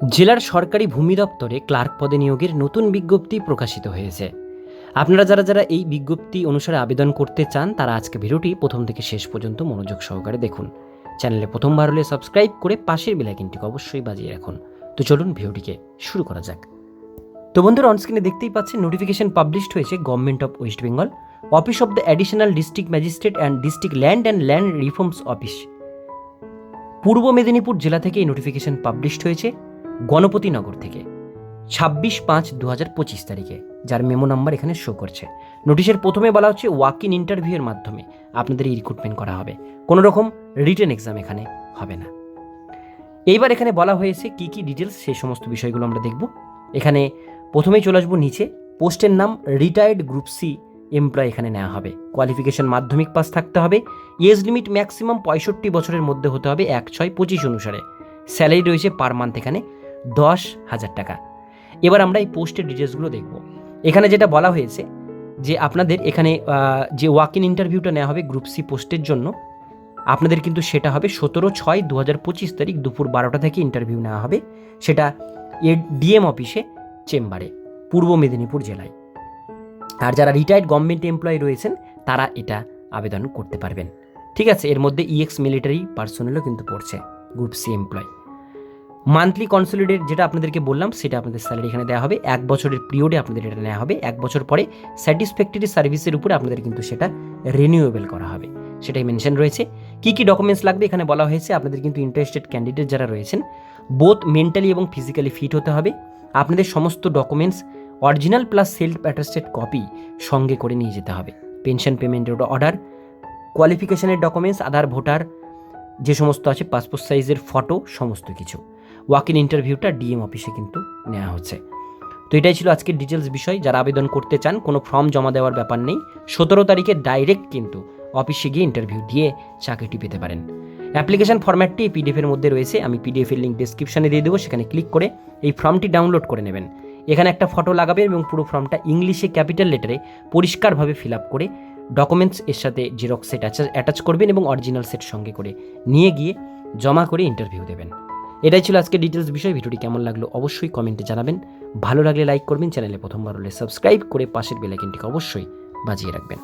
জেলার সরকারি ভূমি দপ্তরে ক্লার্ক পদে নিয়োগের নতুন বিজ্ঞপ্তি প্রকাশিত হয়েছে। আপনারা যারা যারা এই বিজ্ঞপ্তি অনুসারে আবেদন করতে চান, তারা আজকে ভিডিওটি প্রথম থেকে শেষ পর্যন্ত মনোযোগ সহকারে দেখুন। চ্যানেলে প্রথমবার হলে সাবস্ক্রাইব করে পাশের বেলাইকিনটিকে অবশ্যই বাজিয়ে রাখুন। তো চলুন ভিডিওটিকে শুরু করা যাক। তো বন্ধুরা অনস্ক্রিনে দেখতেই পাচ্ছেন নোটিফিকেশন পাবলিশড হয়েছে government of West Bengal office of the additional district magistrate and district land and land reforms office Purba Medinipur জেলা থেকে এই নোটিফিকেশন পাবলিশড হয়েছে। গণপতিনগর থেকে। ছাব্বিশ পাঁচ দু হাজার পঁচিশ তারিখে, যার মেমো নাম্বার এখানে শো করছে। নোটিশের প্রথমে বলা হচ্ছে ওয়াক ইন ইন্টারভিউয়ের মাধ্যমে আপনাদের এই রিক্রুটমেন্ট করা হবে। কোনো রকম রিটেন এক্সাম এখানে হবে না। এইবার এখানে বলা হয়েছে কি কি ডিটেলস সেই সমস্ত বিষয়গুলো আমরা দেখব। এখানে প্রথমেই চলে আসব নিচে। পোস্টের নাম রিটায়ার্ড গ্রুপ সি এমপ্লয় এখানে নেওয়া হবে। কোয়ালিফিকেশন মাধ্যমিক পাস থাকতে হবে। এজ লিমিট ম্যাক্সিমাম পঁয়ষট্টি বছরের মধ্যে হতে হবে এক ছয় পঁচিশ অনুসারে। স্যালারি রয়েছে পার মান্থ এখানে। দশ হাজার টাকা। এবার আমরা এই পোস্টের ডিটেলসগুলো দেখব। এখানে যেটা বলা হয়েছে যে আপনাদের এখানে যে ওয়াক ইন ইন্টারভিউটা নেওয়া হবে গ্রুপ সি পোস্টের জন্য, আপনাদের কিন্তু সেটা হবে সতেরো ছয় দু হাজার পঁচিশ তারিখ দুপুর বারোটা থেকে ইন্টারভিউ নেওয়া হবে। সেটা এ ডিএম অফিসে চেম্বারে, পূর্ব মেদিনীপুর জেলায়। আর যারা রিটায়ার্ড গভর্নমেন্ট এমপ্লয়ি রয়েছেন, তারা এটা আবেদন করতে পারবেন। ঠিক আছে, এর মধ্যে ইএক্স মিলিটারি পার্সোনেলও কিন্তু পড়ছে group C employ monthly consolidate যেটা আপনাদেরকে বললাম, সেটা আপনাদের স্যালারি এখানে দেওয়া হবে। এক বছরের পিরিয়ডে আপনাদের এটা নেওয়া হবে। এক বছর পরে স্যাটিসফ্যাক্টরি সার্ভিসের উপরে আপনাদের কিন্তু সেটা রিনিউয়েবল করা হবে। সেটাই মেনশন রয়েছে। কি কি ডকুমেন্টস লাগবে এখানে বলা হয়েছে? আপনাদের কিন্তু ইন্টারেস্টেড ক্যান্ডিডেট যারা রয়েছেন বোথ মেন্টালি এবং ফিজিক্যালি ফিট হতে হবে। আপনাদের সমস্ত documents original plus self attested copy সঙ্গে করে নিয়ে যেতে হবে। পেনশন পেমেন্টের অর্ডার কোয়ালিফিকেশনের ডকুমেন্টস আধার ভোটার যে সমস্ত আছে পাসপোর্ট সাইজের ফটো সমস্ত কিছু। ওয়াক ইন ইন্টারভিউটা ডিএম অফিসে কিন্তু নেওয়া হচ্ছে। তো এটাই ছিল আজকের ডিটেলস বিষয়। যারা আবেদন করতে চান, কোনো ফর্ম জমা দেওয়ার ব্যাপার নেই। সতেরো তারিখে ডাইরেক্ট কিন্তু অফিসে গিয়ে ইন্টারভিউ দিয়ে চাকরিটি পেতে পারেন। অ্যাপ্লিকেশন ফর্ম্যাটটি এই পিডিএফ এর মধ্যে রয়েছে। আমি পিডিএফ এর লিঙ্ক ডিসক্রিপশনে দিয়ে দেবো। সেখানে ক্লিক করে এই ফর্মটি ডাউনলোড করে নেবেন। এখানে একটা ফটো লাগাবেন এবং পুরো ফর্মটা ইংলিশে ক্যাপিটাল লেটারে পরিষ্কারভাবে ফিল আপ করে ডকুমেন্টস এর সাথে জেরক্স সেট অ্যাটাচ করবেন এবং অরিজিনাল সেট সঙ্গে করে নিয়ে গিয়ে জমা করে ইন্টারভিউ দেবেন। এটাই ছিল আজকে ডিটেলস বিষয়। ভিডিওটি কেমন লাগল অবশ্যই কমেন্টে জানাবেন। ভালো লাগলে লাইক করবেন, চ্যানেলে প্রথমবার হলে সাবস্ক্রাইব করে পাশের বেলাইকনটিকে অবশ্যই বাজিয়ে রাখবেন।